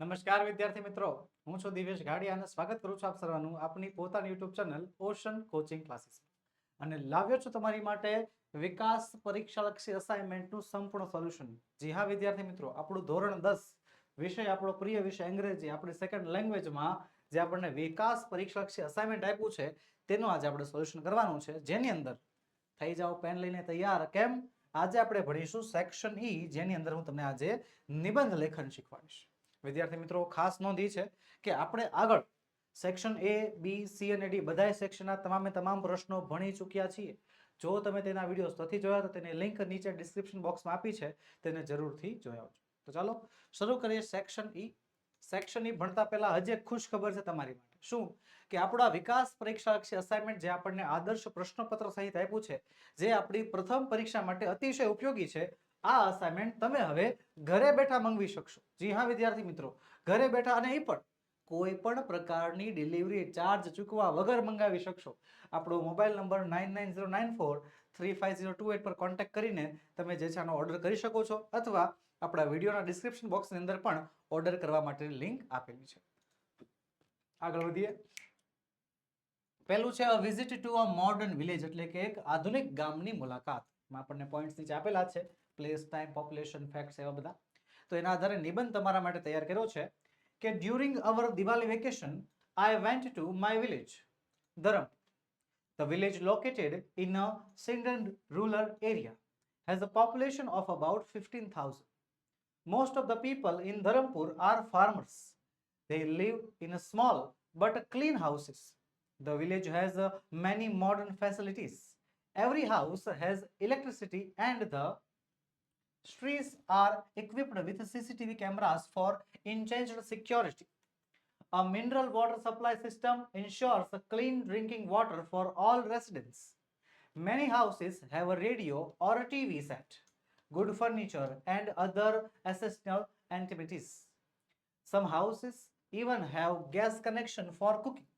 નમસ્કાર વિદ્યાર્થી મિત્રો. હું છું દિવેશ ગાડિયા અને સ્વાગત કરું છું આપ સર્વનું આપની પોતાની YouTube channel Ocean coaching classes. અને લાવ્યો છું તમારી માટે વિકાસ પરીક્ષાલક્ષી અસાઇનમેન્ટનું સંપૂર્ણ સોલ્યુશન જી હા વિદ્યાર્થી મિત્રો, આપણું ધોરણ દસ વિષય, આપણો પ્રિય વિષય અંગ્રેજી, આપણી સેકન્ડ લેંગ્વેજમાં જે આપણને વિકાસ પરીક્ષાલક્ષી અસાઇનમેન્ટ આપ્યું છે, તેનું આજે આપણે સોલ્યુશન કરવાનું છે. જેની અંદર થઈ જાઓ પેન લઈને તૈયાર. કેમ? આજે આપણે ભણીશું સેક્શન ઈ જેની અંદર હું તમને આજે નિબંધ લેખન શીખવાડીશ. વિદ્યાર્થી મિત્રો, ખાસ નોંધ છે કે આપણે આગળ સેક્શન એ બી સી અને ડી બધા સેક્શનના તમામે તમામ પ્રશ્નો ભણી ચૂક્યા છીએ. જો તમે તેના વિડીયોઝ નથી જોયા, તો તેની લિંક નીચે ડિસ્ક્રિપ્શન બોક્સમાં આપી છે, તેને જરૂરથી જોયા તો ચાલો, શરૂ કરીએ સેક્શન ઈ સેક્શન ઈ ભણતા પહેલા હજી ખુશ ખબર છે તમારી માટે. શું? કે આપણા વિકાસ પરીક્ષાલક્ષી અસાઇનમેન્ટ જે આપણને આદર્શ પ્રશ્નપત્ર સહિત આપ્યું છે, જે આપણી પ્રથમ પરીક્ષા માટે અતિશય ઉપયોગી છે આ અસાઇનમેન્ટ તમે હવે ઘરે બેઠા મંગવી શકશો. જી હા, વિદ્યાર્થી મિત્રો. ઘરે બેઠા અને એ પણ કોઈ પણ પ્રકારની ડિલિવરી ચાર્જ ચૂકવા વગર મંગાવી શકશો. આપણો mobile number nine nine zero nine four three five zero two eight પર કોન્ટેક્ટ કરીને તમે જે છે આનો ઓર્ડર કરી શકો છો અથવા આપણા વિડીયોના ડિસ્ક્રિપ્શન બોક્સની અંદર પણ ઓર્ડર કરવા માટેની લિંક આપેલી છે. આગળ વધીએ. પહેલું છે a visit to a modern village એટલે કે એક આધુનિક ગામની મુલાકાત. એમાં આપણને પોઈન્ટ્સ નીચે આપેલા છે પ્લેસ ટાઈમ પોપ્યુલેશન ફેક્ટ્સ એવા બધા તો એના આધારે નિબંધ તમારા માટે તૈયાર કર્યો છે કે during our Diwali vacation I went to my village Dharam The village located in a Sindhan rural area has a population of about 15,000. Most of the people in Dharampur are farmers. They live in but clean houses. The village has uh, many modern facilities. Every house has electricity and the streets are equipped with CCTV cameras for enhanced security. A mineral water supply system ensures clean drinking water for all residents. Many houses have a radio or a TV set, good furniture, and other essential amenities. Some houses even have gas connection for cooking.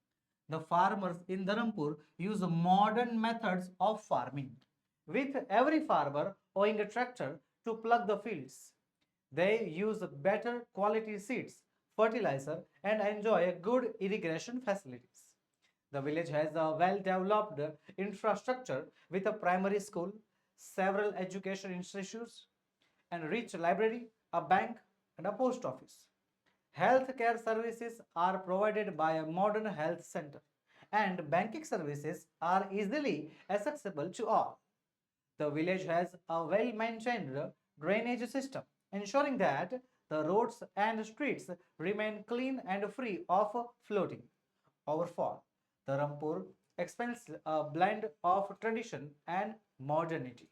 The farmers in Dharampur use modern methods of farming, with every farmer owning a tractor to plug the fields. They use better quality seeds, fertilizer, and enjoy good irrigation facilities. The village has a well developed infrastructure with a primary school, several education institutes, and a rich library, a bank, and a post office. Healthcare services are provided by a modern health center, and banking services are easily accessible to all. The village has a well maintained drainage system, ensuring that the roads and streets remain clean and free of floating overfall. The Rampur expands a blend of tradition and modernity.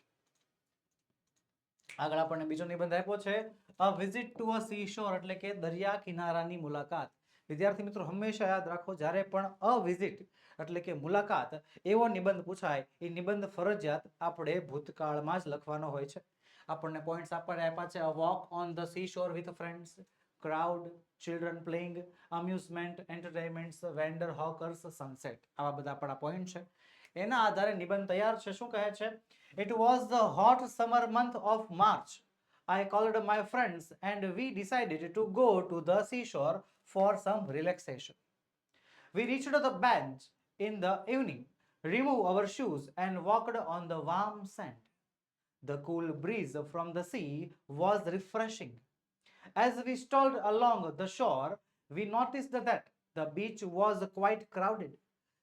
આગળ આપણને બીજો નિબંધ આપ્યો છે અ visit to a sea shore એટલે કે દરિયા કિનારાની મુલાકાત. વિદ્યાર્થી મિત્રો, હંમેશા યાદ રાખો, જ્યારે પણ અ વિઝિટ એટલે કે મુલાકાત, એવો નિબંધ પૂછાય, એ નિબંધ ફરજિયાત આપણે ભૂતકાળમાં જ લખવાનો હોય છે. આપણને પોઈન્ટ્સ આપણને આપ્યા છે walk on the sea shore with friends crowd children playing amusement entertainments vendor hawkers sunset આવા બધા આપણા પોઈન્ટ છે. એના આધારે નિબંધ તૈયાર છે. શું કહે છે? It was the hot summer month of March I called my friends and we decided to go to the seashore for some relaxation. We reached the bench in the evening, removed our shoes, and walked on the warm sand. The cool breeze from the sea was refreshing. As we strolled along the shore, we noticed that the beach was quite crowded.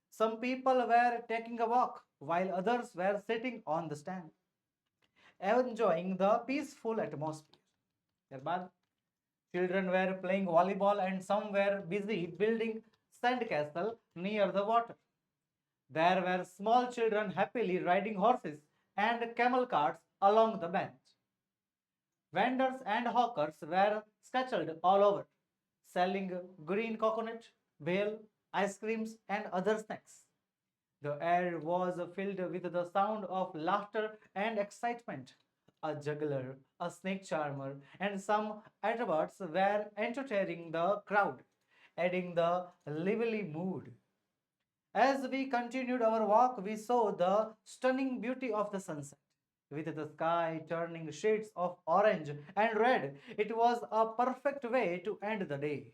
Some people were taking a walk, while others were sitting on the stand, enjoying the peaceful atmosphere. ત્યારબાદ children were playing volleyball and some were busy building sandcastle near the water. There were small children happily riding horses and camel carts along the bench. Vendors and hawkers were scattered all over, selling green coconut, bale, ice creams, and other snacks. The air was filled with the sound of laughter and excitement. A juggler, a snake charmer, and some acrobats were entertaining the crowd, adding the lively mood. As we continued our walk, we saw the stunning beauty of the sunset. with the sky turning shades of orange and red. It was a perfect way to end the day.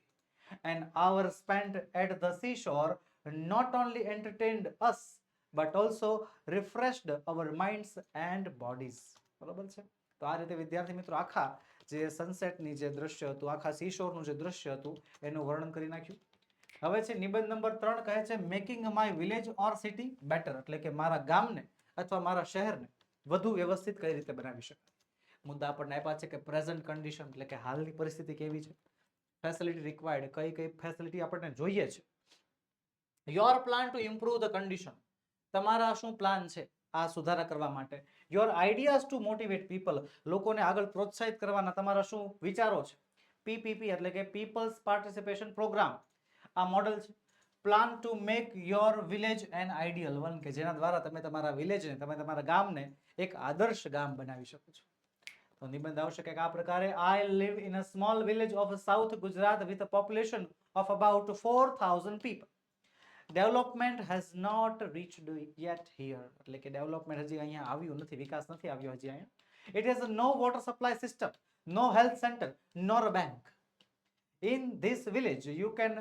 An hour spent at the seashore not only entertained us, but also refreshed our minds and bodies. બરોબર છે? તો આ રીતે વિદ્યાર્થી મિત્રો આખા જે સનસેટની જે દ્રશ્ય હતું, આખા સીશોરનું જે દ્રશ્ય હતું, એનું વર્ણન કરી નાખ્યું. હવે છે નિબંધ નંબર ત્રણ કહે છે making my village or city better એટલે કે મારા ગામને અથવા મારા શહેરને વધુ વ્યવસ્થિત કઈ રીતે બનાવી શકાય? મુદ્દા આપણને આપ્યા છે કે પ્રેઝન્ટ કન્ડિશન એટલે કે હાલની પરિસ્થિતિ કેવી છે? ફેસિલિટી રિક્વાયર્ડ કઈ કઈ ફેસિલિટી આપણને જોઈએ છે? Your plan to improve the condition તમારા શું પ્લાન છે આ સુધારા કરવા માટે? Your ideas to motivate people લોકોને આગળ પ્રોત્સાહિત કરવાના તમારા શું વિચારો છે? પીપીપી એટલે કે પીપલ્સ પાર્ટિસિપેશન પ્રોગ્રામ આ મોડલ છે. Plan to make your village an ideal one કે જેના દ્વારા તમે તમારા વિલેજને તમે તમારા ગામને એક આદર્શ ગામ બનાવી શકો છો. તો નિબંધ આવશે કે આ પ્રકારે I live in a small village of south gujarat with a population of about 4000 people. development has not reached yet here એટલે કે ડેવલપમેન્ટ હજી અહીંયા આવ્યું નથી વિકાસ નથી આવ્યો હજી અહીંયા it has no water supply system no health center nor a bank in this village you can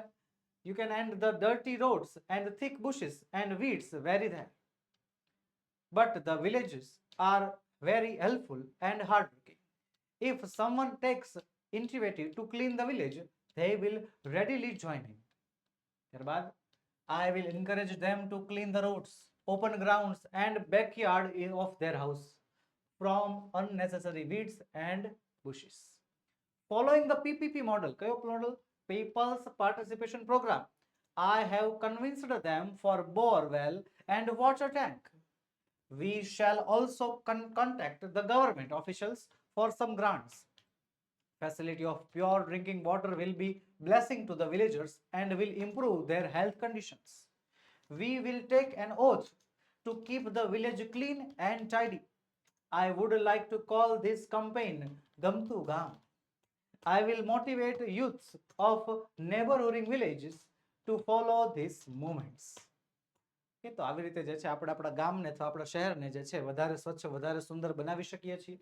you can end the dirty roads and thick bushes and weeds very there but the villages are very helpful and hardworking if someone takes initiative to clean the village they will readily join him ત્યારબાદ I will encourage them to clean the roads, open grounds, and backyard of their house from unnecessary weeds and bushes. Following the PPP model, model? People's Participation Program. I have convinced them for bore well and water tank. We shall also con- contact the government officials for some grants. Facility of pure drinking water will be blessing to the villagers and will improve their health conditions. We will take an oath to keep the village clean and tidy. I would like to call this campaign Gamtu Gam. I will motivate youths of neighboring villages to follow these movements. કે તો આવી રીતે જે છે આપણે આપણા ગામને અથવા આપણા શહેરને જે છે વધારે સ્વચ્છ વધારે સુંદર બનાવી શકીએ છીએ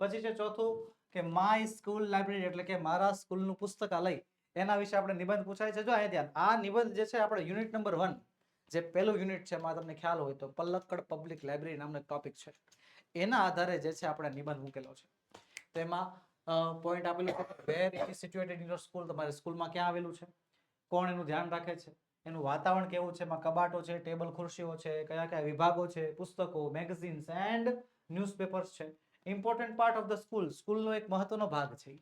પછી છે ચોથું કે માય સ્કૂલ લાઇબ્રેરી એટલે કે મારા સ્કૂલનું પુસ્તકાલય એના વિશે આપણે નિબંધ પૂછાય છે. જો અહીંયા ધ્યાન, આ નિબંધ જે છે આપણે યુનિટ નંબર વન જે પહેલું યુનિટ છે, એમાં તમને ખ્યાલ હોય તો પલ્લક્કડ પબ્લિક લાઇબ્રેરી નામનો ટોપિક છે. એના આધારે જે છે આપણે નિબંધ મૂકેલો છે. તો એમાં પોઈન્ટ આપેલું where is situated in school તમારી સ્કૂલમાં ક્યાં આવેલું છે? કોણ એનું ધ્યાન રાખે છે? એનું વાતાવરણ કેવું છે? એમાં કબાટો છે, ટેબલ ખુરશીઓ છે, કયા કયા વિભાગો છે, પુસ્તકો મેગઝીન્સ એન્ડ ન્યૂઝપેપર્સ છે. Important part of the school સ્કૂલનો એક મહત્વનો ભાગ છે.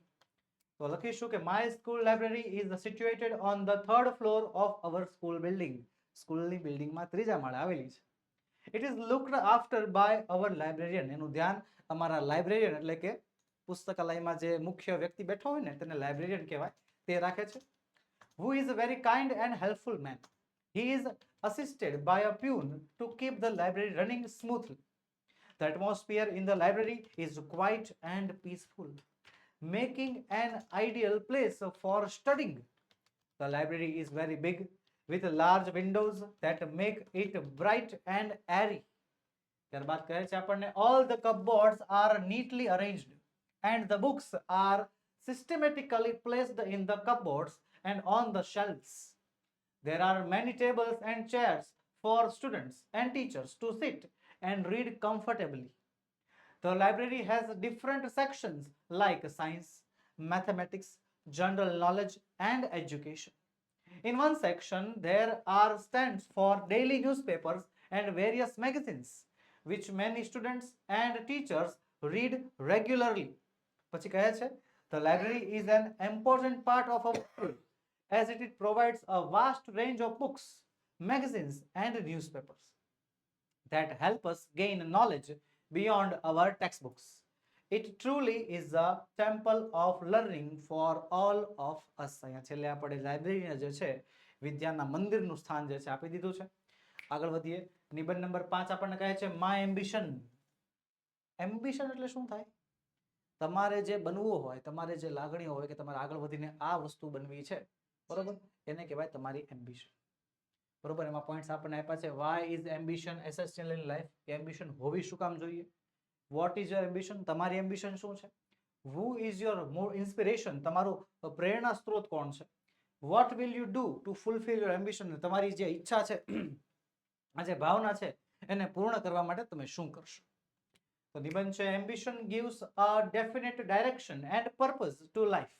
તો લખીશું કે my school library is situated on the third floor of our school building સ્કૂલની બિલ્ડિંગમાં ત્રીજા માળે આવેલી છે. It is looked after by our librarian એનું ધ્યાન અમારા લાઇબ્રેરિયન એટલે કે પુસ્તકાલયમાં જે મુખ્ય વ્યક્તિ બેઠો હોય ને તેને લાઇબ્રેરિયન કહેવાય. તે રાખે છે. Who is a very kind and helpful man he is assisted by a peon to keep the library running smoothly. The atmosphere in the library is quiet and peaceful, making an ideal place for studying. The library is very big with large windows that make it bright and airy. ત્યારબાદ કહે છે આપણને all the cupboards are neatly arranged and the books are systematically placed in the cupboards and on the shelves. There are many tables and chairs for students and teachers to sit and read comfortably. The library has different sections like science, mathematics, general knowledge, and education. In one section, there are stands for daily newspapers and various magazines, which many students and teachers read regularly. પછી કહે છે the library is an important part of our school as it provides a vast range of books, magazines, and newspapers that help us gain knowledge beyond our textbooks. It truly is a temple of learning for all of us. અહીંયા છેલ્લે આપણે લાઇબ્રેરીને જે છે, વિદ્યાના મંદિરનું સ્થાન જે છે, આપી દીધું છે. આગળ વધીએ. નિબંધ નંબર પાંચ આપણને કહે છે માય એમ્બિશન એમ્બિશન એટલે શું થાય? તમારે જે બનવું હોય, તમારે જે લાગણીઓ હોય કે તમારે આગળ વધીને આ વસ્તુ બનવી છે, બરોબર? એને કહેવાય તમારી એમ્બિશન બરોબર? એમાં પોઈન્ટ્સ આપણને આપ્યા છે. Why is ambition essential in life ambition હોવી શું કામ જોઈએ? વોટ ઇઝ યોર એમ્બિશન તમારી એમ્બિશન શું છે? Who is your more inspiration તમારું પ્રેરણા સ્ત્રોત કોણ છે? What will you do to fulfil your ambition તમારી જે ઈચ્છા છે, આ જે ભાવના છે, એને પૂર્ણ કરવા માટે તમે શું કરશો? તો નિબંધ છે ambition gives a definite direction and purpose to life.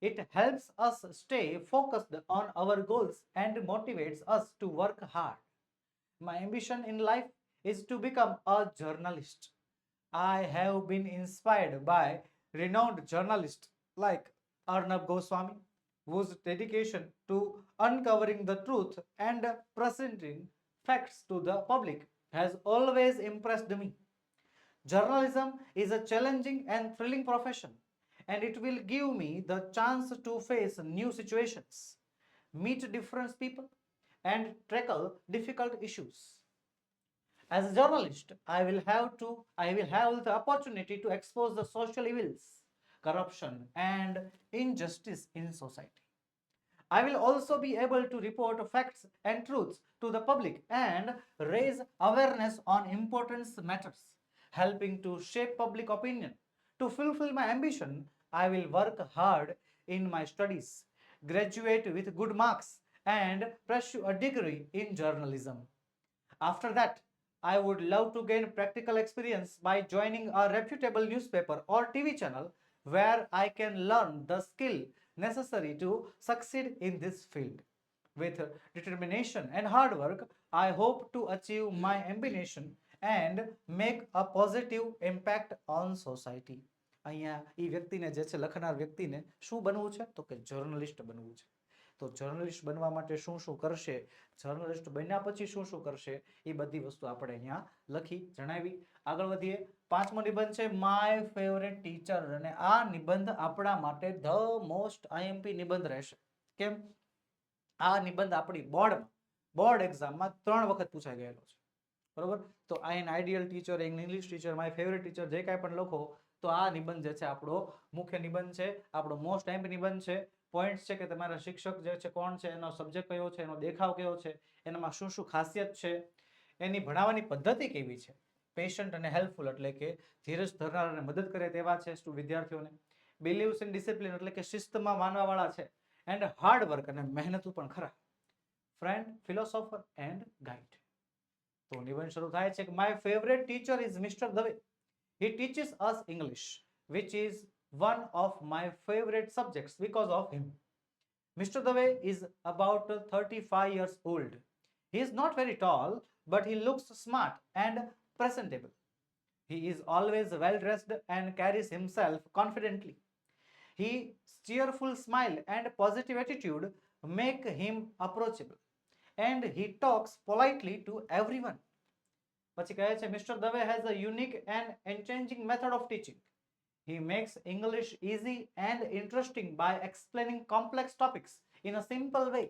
It helps us stay focused on our goals and motivates us to work hard. My ambition in life is to become a journalist. I have been inspired by renowned journalists like arnab goswami whose dedication to uncovering the truth and presenting facts to the public has always impressed me. Journalism is a challenging and thrilling profession, and it will give me the chance to face new situations, meet different people, and tackle difficult issues. As a journalist, I will have to I will have the opportunity to expose the social evils, corruption, and injustice in society. I will also be able to report facts and truths to the public and raise awareness on important matters, helping to shape public opinion. To fulfill my ambition, I will work hard in my studies, graduate with good marks, and pursue a degree in journalism. After that, I would love to gain practical experience by joining a reputable newspaper or TV channel where I can learn the skill necessary to succeed in this field. With determination and hard work, I hope to achieve my ambition and make a positive impact on society. અહીંયા એ વ્યક્તિને જે છે, લખનાર વ્યક્તિને શું બનવું છે? તો કે જર્નલિસ્ટ બનવું છે. તો જર્નલિસ્ટ બનવા માટે શું શું કરશે? જર્નલિસ્ટ બન્યા પછી શું શું કરશે? એ બધી વસ્તુ આપણે અહીંયા લખી, જણાવી. આગળ વધીએ. પાંચમો નિબંધ છે માય ફેવરેટ ટીચર અને આ નિબંધ આપણા માટે ધ મોસ્ટ આઈએમપી નિબંધ રહેશે. કેમ? આ નિબંધ આપણી બોર્ડમાં, બોર્ડ એક્ઝામમાં ત્રણ વખત પૂછાઈ ગયેલો છે. બરોબર? તો I an ideal teacher English teacher, my favourite teacher, જે કાંઈ પણ લખો તો આ નિબંધ જે છે આપણો મુખ્ય નિબંધ છે, આપણો મોસ્ટ એમ્પ નિબંધ છે. પોઈન્ટ્સ છે કે તમારા શિક્ષક જે છે કોણ છે, એનો સબ્જેક્ટ કયો છે, એનો દેખાવ કયો છે, એનામાં શું શું ખાસિયત છે, એની ભણાવવાની પદ્ધતિ કેવી છે? પેશન્ટ અને હેલ્પફુલ એટલે કે ધીરજ ધરનારને મદદ કરે તેવા છે વિદ્યાર્થીઓને? બિલીવ્સ ઇન ડિસિપ્લિન એટલે કે શિસ્તમાં માનવાવાળા છે. એન્ડ હાર્ડ વર્ક અને મહેનતુ પણ ખરા. ફ્રેન્ડ ફિલોસોફર એન્ડ ગાઈડ તો નિબંધ શરૂ થાય છે કે my favourite teacher is mister Dave he teaches us english which is one of my favorite subjects because of him. Mr dave is about 35 years old. He is not very tall but he looks smart and presentable. He is always well dressed and carries himself confidently. His cheerful smile and positive attitude make him approachable and he talks politely to everyone પછી કહે છે mister Dave has a unique and એન્ચેન્જિંગ method of teaching he makes english easy and interesting by explaining complex topics in a simple way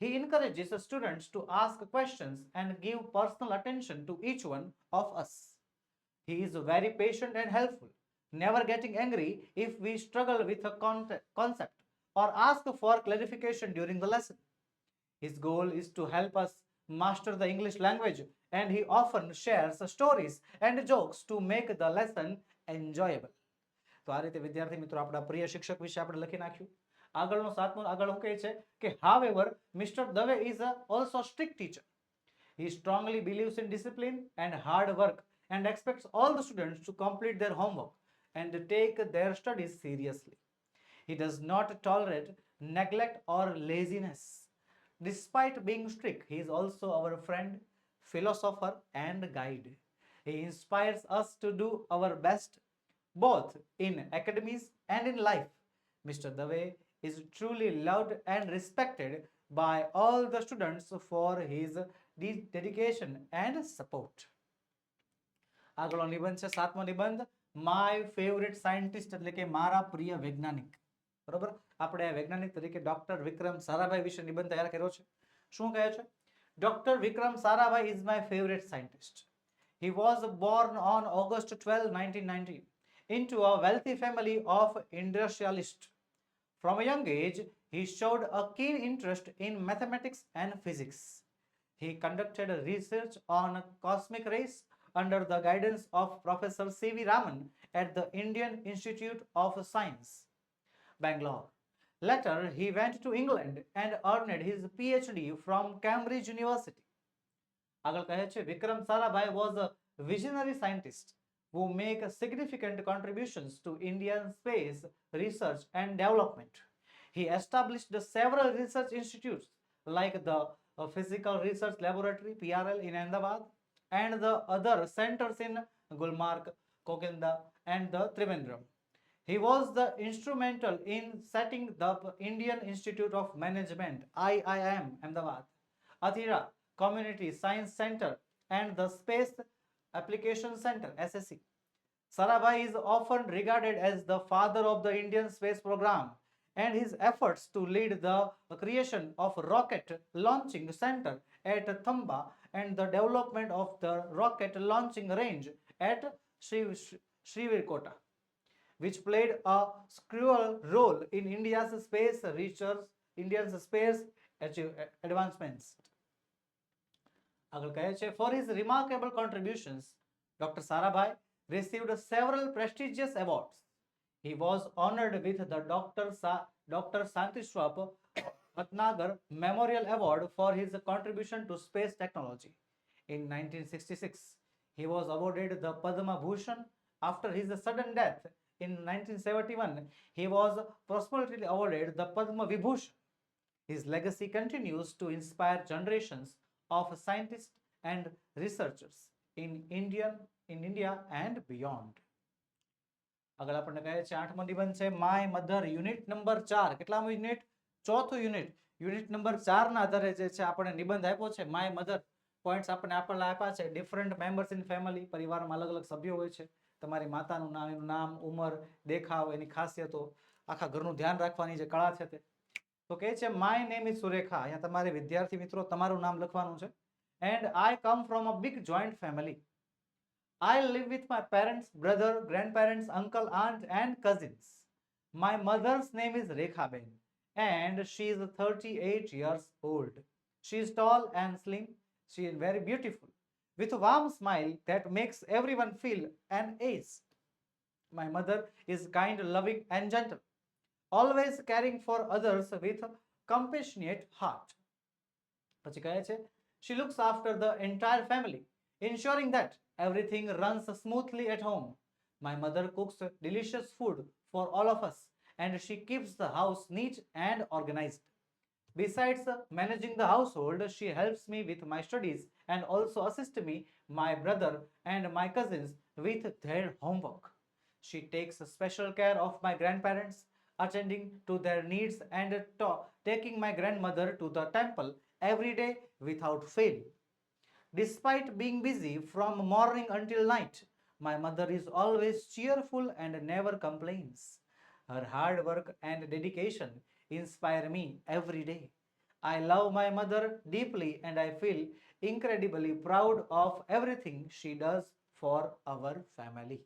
he encourages the students to ask questions and give personal attention to each one of us he is very patient and helpful never getting angry if we struggle with a con- concept or ask for clarification during the lesson his goal is to help us master the English language and he often shares stories and jokes to make the lesson enjoyable. તો આ રીતે વિદ્યાર્થી મિત્રો આપણા પ્રિય શિક્ષક વિશે આપણે લખી નાખ્યું આગળનો સાતમો આગળ હું કહે છે કે હાવ ever mister Dave is a also strict teacher he strongly believes in discipline and hard work and expects all the students to complete their homework and take their studies seriously. He does not tolerate neglect or laziness. Despite being strict, he is also our friend, philosopher, and guide. He inspires us to do our best both in academies and in life. Mr. Dave is truly loved and respected by all the students for his de- dedication and support. આગળનો નિબંધ છે સાતમો નિબંધ my favourite scientist એટલે કે મારા પ્રિય વૈજ્ઞાનિક બરોબર આપણે વૈજ્ઞાનિક તરીકે ડોક્ટર વિક્રમ સારાભાઈ વિશે નિબંધ તૈયાર કર્યો છે શું કહે છે Dr. Vikram Sarabhai is my favorite scientist. He was born on August 12, 1990, into a wealthy family of industrialists. From a young age, he showed a keen interest in mathematics and physics. He conducted research on cosmic rays under the guidance of Professor C.V. Raman at the Indian Institute of Science, Bangalore. Later, he went to England and earned his PhD from Cambridge University. આગળ કહે છે Vikram Sarabhai was a visionary scientist who make significant contributions to Indian space research and development. He established several research institutes like the uh, Physical Research Laboratory PRL in Ahmedabad and the other centers in Gulmarg, Kokinda and the Trivandrum. He was the instrumental in setting the Indian Institute of Management IIM Ahmedabad, Athira Community Science Center and the Space Application Center SSC. Sarabhai is often regarded as the father of the Indian space program and his efforts to lead the creation of rocket launching center at Thamba and the development of the rocket launching range at Sri- Srivirkota, which played a crucial role in India's space research, India's space achieve- advancements. આગળ કહે છે for his remarkable contributions dr sarabhai received several prestigious awards he was honored with the dr Sa- dr santishwap bhatnagar memorial award for his contribution to space technology in 1966 he was awarded the padma bhushan after his sudden death in 1971 he was posthumously awarded the padma vibhushan his legacy continues to inspire generations of scientists and researchers in Indian in India and beyond. આગળ આપણને કહે છે આઠમો નિબંધ છે my mother unit number ચાર કેટલામું unit ચોથું યુનિટ યુનિટ નંબર ચાર ના આધારે જે છે આપણે નિબંધ આપ્યો છે માય મધર પોઈન્ટ્સ આપણને આપણને આપ્યા છે ડિફરન્ટ મેમ્બર્સ ઇન ફેમિલી પરિવારમાં અલગ અલગ સભ્યો હોય છે તમારી માતાનું નામ, એનું નામ, ઉંમર, દેખાવ, એની ખાસિયતો આખા ઘરનું ધ્યાન રાખવાની જે કળા છે તે. તો કહે છે માય નેમ ઇઝ સુરેખા અહીંયા તમારે વિદ્યાર્થી મિત્રો, તમારું નામ લખવાનું છે. And I come from a big joint family I live with my parents brother grandparents uncle aunt and cousins my mother's name is Rekhaben and she is thirty eight years old she is tall and slim she is very beautiful with a warm smile that makes everyone feel an ace. My mother is kind, loving, and gentle, always caring for others with a compassionate heart. પછી કહે છે she looks after the entire family, ensuring that everything runs smoothly at home. My mother cooks delicious food for all of us, and she keeps the house neat and organized. Besides uh, managing the household, she helps me with my studies and also assists me, my brother, and my cousins with their homework. She takes special care of my grandparents, attending to their needs and ta- taking my grandmother to the temple every day without fail. Despite being busy from morning until night, my mother is always cheerful and never complains. Her hard work and dedication inspire me every day. I love my mother deeply and I feel incredibly proud of everything she does for our family.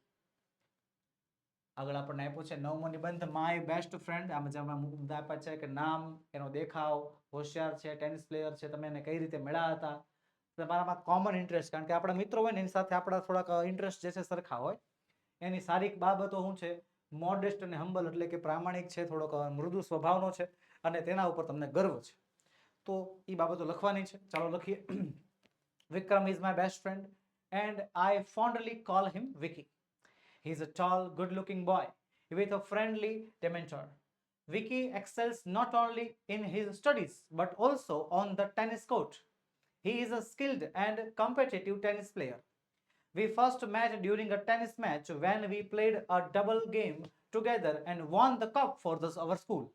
આગળ આપણને આપ્યું છે નવમો નિબંધ my best friend આમાં જેમાં મુદ્દા આપ્યા છે કે નામ, એનો દેખાવ, હોશિયાર છે ટેનિસ પ્લેયર છે, તમે એને કઈ રીતે મળ્યા હતા તમારામાં કોમન ઇન્ટરેસ્ટ કારણ કે આપણા મિત્રો હોય ને, એની સાથે આપણા થોડાક ઇન્ટરેસ્ટ જે છે સરખા હોય એની સારી બાબતો શું છે મોડેસ્ટ અને હમ્બલ એટલે કે પ્રામાણિક છે થોડોક મૃદુ સ્વભાવનો છે અને તેના ઉપર તમને ગર્વ છે તો એ બાબતો લખવાની છે ચાલો લખીએ Vikram is my best friend and I fondly call him Vicky He is a tall, good looking boy with a friendly demeanor. Vicky excels not only in his studies but also on the tennis court. He is a skilled and competitive tennis player. We first met during a tennis match when we played a double game together and won the cup for this, our school.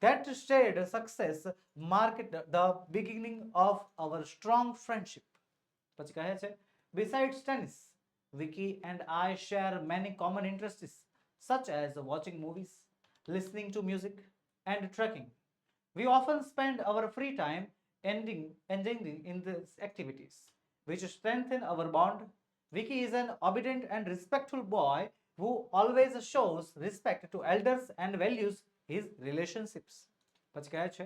That shared success marked the beginning of our strong friendship. પછી કહે છે besides tennis Vicky and I share many common interests such as watching movies, listening to music, and trekking. We often spend our free time ending, engaging in these activities, which strengthen our bond. Vicky is an obedient and respectful boy who always shows respect to elders and values his relationships. પછી કહે છે,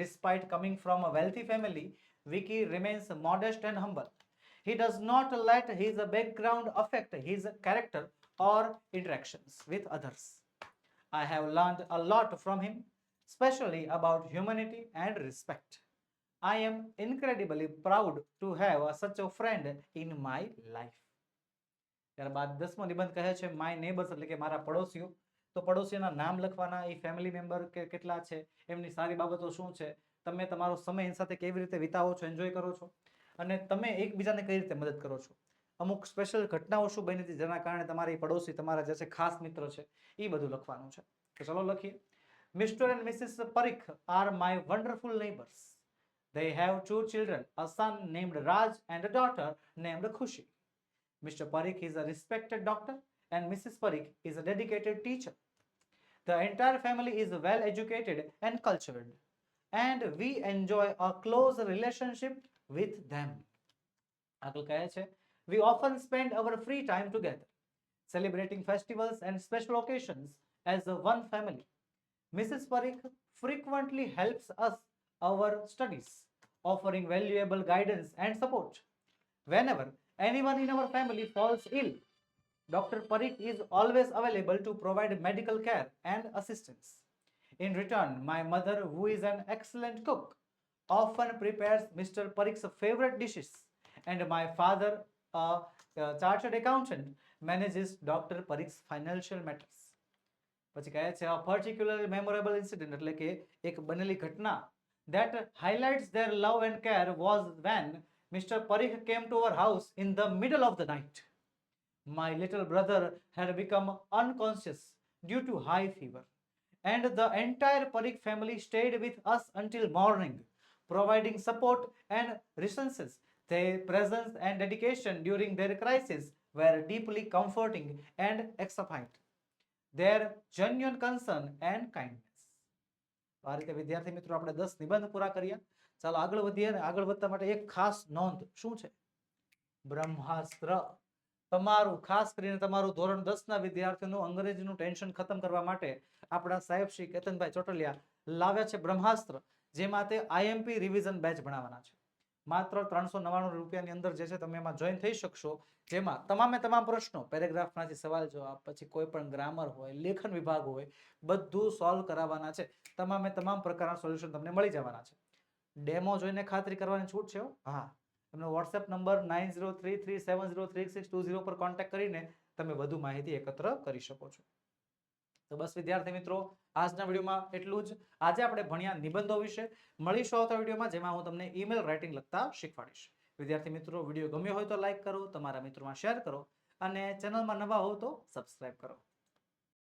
Despite coming from a wealthy family, Vicky remains modest and humble. he does not let his background affect his character or interactions with others. I have learned a lot from him, especially about humanity and respect. I am incredibly proud to have a- such a friend in my life. ત્યારબાદ દસમો નિબંધ કહે છે my neighbours એટલે કે મારા પડોશીઓ. તો પડોશીઓના નામ લખવાના એ ફેમિલી મેમ્બર કે કેટલા છે એમની સારી બાબતો શું છે તમે તમારો સમય એની સાથે કેવી રીતે વિતાવો છો એન્જોય કરો છો? અને તમે એકબીજાને કઈ રીતે મદદ કરો છો? અમુક સ્પેશિયલ ઘટનાઓ શું બની હતી જેના કારણે તમારી પડોશી તમારા જે છે ખાસ મિત્ર છે એ બધું લખવાનું છે. તો ચલો લખીએ. Mister and missus Parikh are my wonderful neighbours They have two children, a son named Raj and a daughter named Khushi. Mr. Parikh is a respected doctor and Mrs. Parikh is a dedicated teacher. The entire family is well educated and cultured, and we enjoy a close relationship with them. આગળ કહે છે we often spend our free time together, celebrating festivals and special occasions as a one family. Mrs. Parikh frequently helps us our studies, offering valuable guidance and support. Whenever anyone in our family falls ill, Dr. Parikh is always available to provide medical care and assistance. In return, my mother, who is an excellent cook, often prepares Mr. Parikh's favorite dishes, and my father, a, a chartered accountant, manages Dr. Parikh's financial matters. પછી કહે છે a particular memorable incident એટલે કે એક બનેલી ઘટના that highlights their love and care was when Mr. Parikh came to our house in the middle of the night. My little brother had become unconscious due to high fever, and the entire Parikh family stayed with us until morning, providing support and reassurances. Their presence and dedication during their crisis were deeply comforting and exciting. Their genuine concern and kindness. તો આ રીતે વિદ્યાર્થી મિત્રો આપણે દસ નિબંધ પૂરા કર્યા ચાલો આગળ વધીએ અને આગળ વધતા માટે એક ખાસ નોંધ. શું છે? બ્રહ્માસ્ત્ર. તમારું, ખાસ કરીને તમારું ધોરણ દસ ના વિદ્યાર્થીઓનું અંગ્રેજીનું ટેન્શન ખતમ કરવા માટે આપણા સાહેબ શ્રી કેતનભાઈ ચોટલિયા લાવ્યા છે બ્રહ્માસ્ત્ર, જેમાં તે આઈએમપી રિવિઝન બેચ ભણાવવાના છે. માત્ર ત્રણસો નવ્વાણું રૂપિયાની અંદર જે છે તમે એમાં જોઈન થઈ શકશો. જેમાં તમામે તમામ પ્રશ્નો, પેરેગ્રાફમાંથી સવાલ જવાબ, પછી કોઈ પણ ગ્રામર હોય, લેખન વિભાગ હોય, બધું સોલ્વ કરાવવાના છે. તમામે તમામ પ્રકારના સોલ્યુશન તમને મળી જવાના છે. ડેમો જોઈને ખાતરી કરવાની છૂટ છે હા? એમનો WhatsApp number nine zero three three seven zero three six two zero પર કોન્ટેક્ટ કરીને તમે વધુ માહિતી એકત્ર કરી શકો છો. તો બસ વિદ્યાર્થી મિત્રો, આજના વિડીયોમાં એટલું જ. આજે આપણે ભણ્યા નિબંધો વિશે. મળીશું આવતા વિડીયોમાં, જેમાં હું તમને ઈમેલ રાઇટિંગ લખતા શીખવાડીશ. વિદ્યાર્થી મિત્રો, વીડિયો ગમ્યો હોય તો લાઇક કરો, તમારા મિત્રોમાં શેર કરો અને ચેનલમાં નવા હો તો સબસ્ક્રાઇબ કરો.